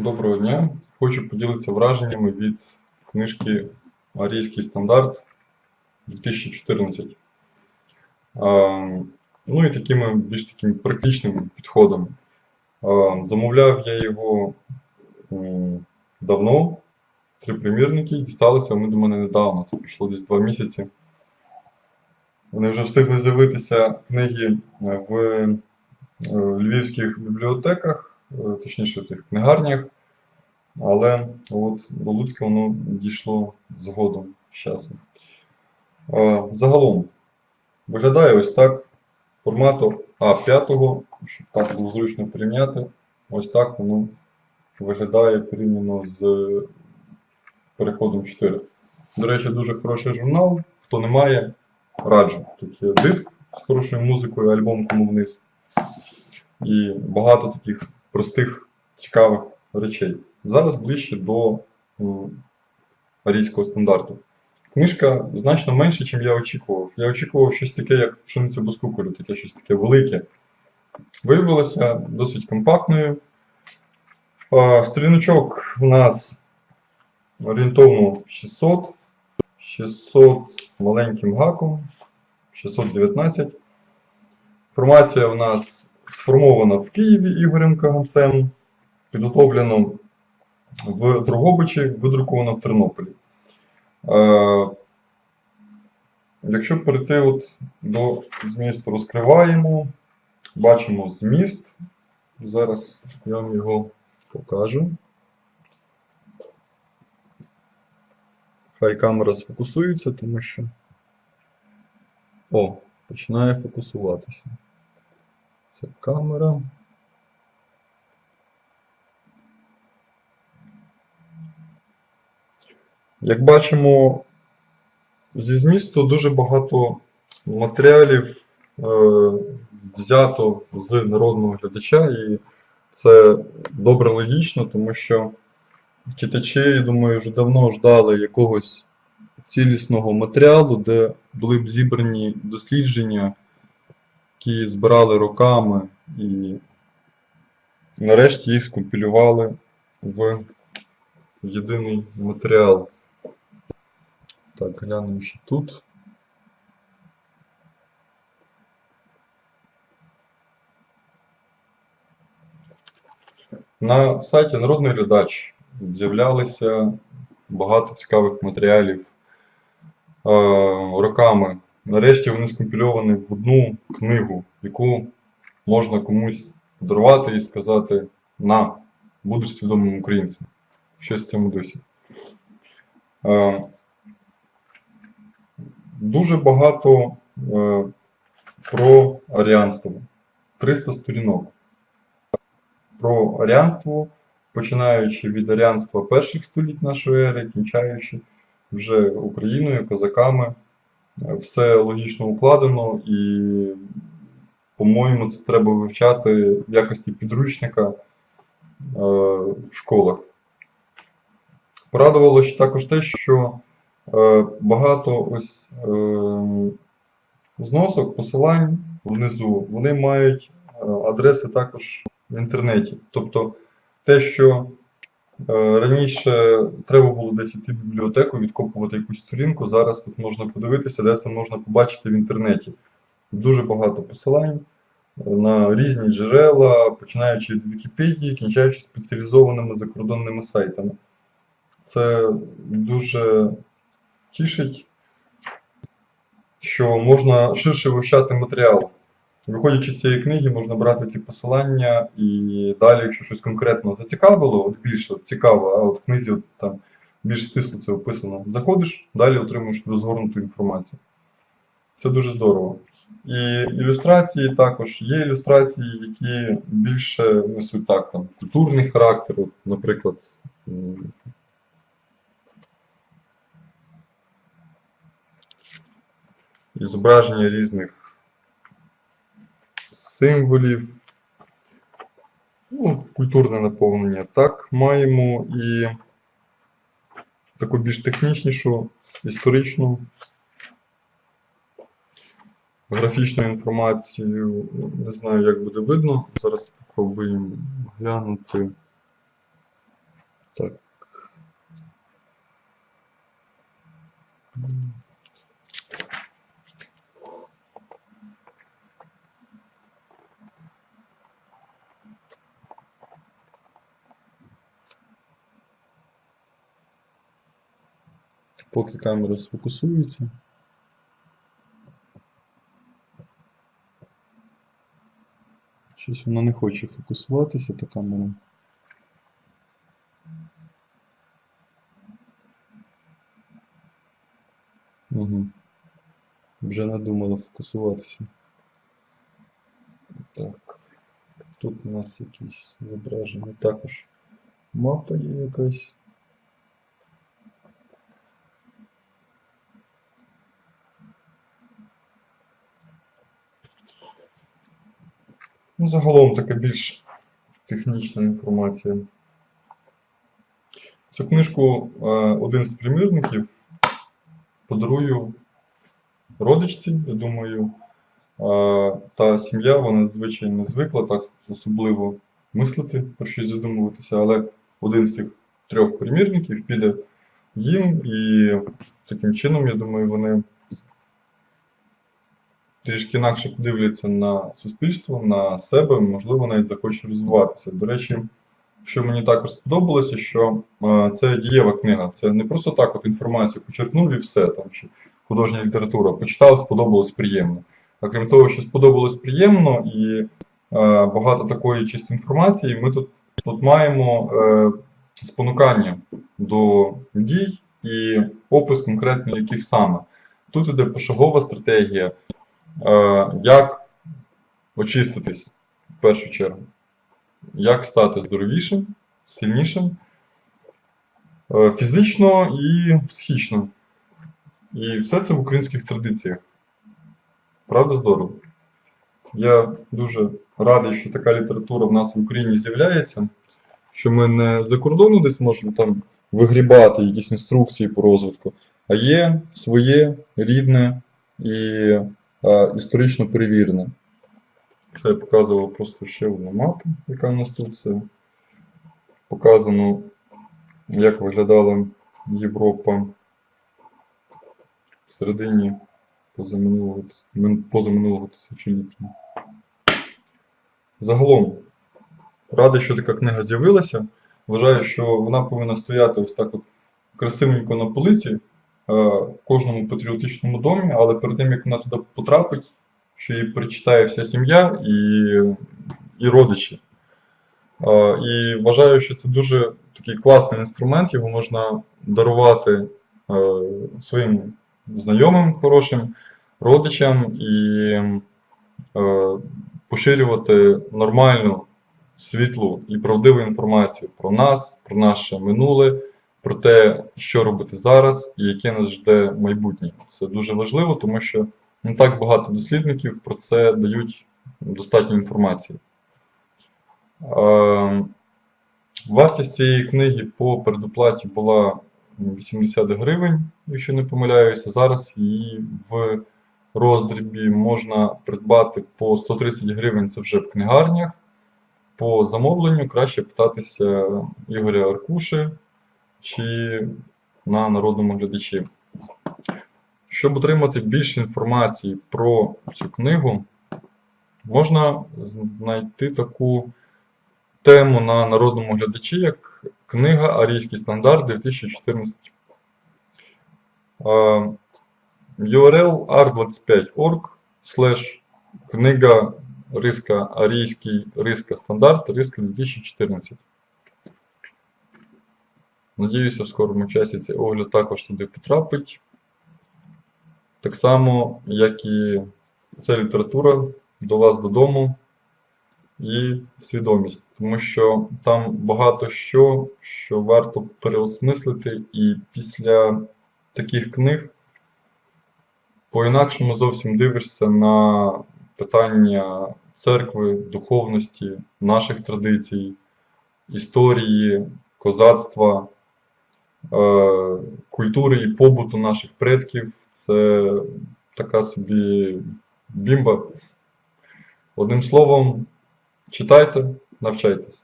Доброго дня. Хочу поділитися враженнями від книжки Арійський стандарт 2014. Ну і такими більш такими практичними підходами. А, Замовляв я його давно, три примірники, дісталися вони до мене недавно, це пройшло десь два місяці. Вони вже встигли з'явитися книги в е, львівських бібліотеках, е, точніше в цих книгарнях. Але от до Луцька воно дійшло згодом з часом. Е, Загалом виглядає ось так формату А5, щоб так було зручно порівняти. Ось так воно виглядає порівняно з переходом 4. До речі, дуже хороший журнал. Хто не має, раджу. Тут є диск з хорошою музикою, альбом кому вниз. І багато таких простих, цікавих речей. Зараз ближче до арійського стандарту. Книжка значно менше, ніж я очікував. Я очікував щось таке, як пшениця без куколю, таке щось таке велике. Виявилося досить компактною. Сторіночок у нас орієнтовно 600, 600 маленьким гаком, 619. Інформація у нас сформована в Києві Ігорем Каганцем, підготовлено в Дрогобичі, видруковано в Тернополі. Е, Якщо перейти от до змісту, розкриваємо, бачимо зміст. Зараз я вам його покажу. Хай камера сфокусується, тому що. О, починає фокусуватися. Це камера. Як бачимо, зі змісту дуже багато матеріалів е, взято з народного глядача, і це добре логічно, тому що читачі, я думаю, вже давно ждали якогось цілісного матеріалу, де були б зібрані дослідження, які збирали роками, і нарешті їх скомпілювали в єдиний матеріал. Так, глянемо ще тут. На сайті Народний глядач з'являлися багато цікавих матеріалів е, роками. Нарешті вони скомпільовані в одну книгу, яку можна комусь подарувати і сказати: на, будеш свідомим українцем. Щось в цьому дусі. Е, Дуже багато е, про аріанство. 300 сторінок. Про аріанство, починаючи від аріанства перших століть нашої ери, кінчаючи вже Україною, козаками. Все логічно укладено і, по-моєму, це треба вивчати в якості підручника е, в школах. Порадувало ще також те, що е, багато ось е, зносок, посилань внизу, вони мають е, адреси також в інтернеті. Тобто те, що раніше треба було десь йти в бібліотеку, відкопувати якусь сторінку, зараз тут можна подивитися, де це можна побачити в інтернеті. Дуже багато посилань е, на різні джерела, починаючи від Вікіпедії, кінчаючи спеціалізованими закордонними сайтами. Це дуже тішить, що можна ширше вивчати матеріал. Виходячи з цієї книги, можна брати ці посилання і далі, якщо щось конкретно зацікавило, от більше цікаво, а от в книзі от, там більш стисло це описано. Заходиш, далі отримуєш розгорнуту інформацію. Це дуже здорово. І ілюстрації також є ілюстрації, які більше несуть так, там, культурний характер, от, наприклад. зображення різних символів, ну, культурне наповнення. Так, маємо і таку більш технічнішу, історичну, графічну інформацію. Не знаю, як буде видно. Зараз спробуємо глянути. Так. Поки камера сфокусується. Щось вона не хоче фокусуватися, та камера. Угу. Вже надумала фокусуватися. Так. Тут у нас якісь зображення. Також мапа є якась. Ну, загалом така більш технічна інформація. Цю книжку е, один з примірників подарую родичці, я думаю. Е, Та сім'я, вона звичайно не звикла так особливо мислити, про щось задумуватися, але один з цих трьох примірників піде їм, і таким чином, я думаю, вони трішки інакше подивляться на суспільство, на себе, можливо, навіть захочуть розвиватися. До речі, що мені також сподобалося, що е, це дієва книга. Це не просто так от інформацію почерпнув і все там, чи художня література. Почитав, сподобалось приємно. А крім того, що сподобалось приємно і е, багато такої чисто інформації, ми тут, тут маємо е, спонукання до дій і опис конкретно яких саме. Тут іде пошагова стратегія, як очиститись в першу чергу, як стати здоровішим, сильнішим, е, фізично і психічно. І все це в українських традиціях. Правда, здорово? Я дуже радий, що така література в нас в Україні з'являється, що ми не за кордону десь можемо там вигрібати якісь інструкції по розвитку, а є своє рідне і е, історично перевірене. Це я показував просто ще одну мапу, яка у нас тут. Це показано, як виглядала Європа в середині позаминулого, мин- позаминулого тисячоліття. Загалом, радий, що така книга з'явилася. Вважаю, що вона повинна стояти ось так от красивенько на полиці в кожному патріотичному домі, але перед тим, як вона туди потрапить, що її прочитає вся сім'я і, і родичі. Е, І вважаю, що це дуже такий класний інструмент, його можна дарувати е, своїм знайомим хорошим, родичам і е, поширювати нормальну, світлу і правдиву інформацію про нас, про наше минуле, про те, що робити зараз і яке нас жде майбутнє. Це дуже важливо, тому що не так багато дослідників про це дають достатньо інформації. Вартість цієї книги по передоплаті була 80 гривень, якщо не помиляюся. Зараз її в роздрібі можна придбати по 130 гривень, це вже в книгарнях. По замовленню краще питатися Ігоря Аркуші чи на народному глядачі. Щоб отримати більше інформації про цю книгу, можна знайти таку тему на народному глядачі, як книга Арійський стандарт 2014. Е, URL r25.org slash книга риска Арійський риска стандарт риска 2014. Надіюся, в скорому часі цей огляд також туди потрапить. Так само, як і ця література до вас додому і свідомість, тому що там багато що, що варто переосмислити, і після таких книг по-інакшому зовсім дивишся на питання церкви, духовності, наших традицій, історії, козацтва, культури і побуту наших предків. Це така собі бімба. Одним словом, читайте, навчайтесь.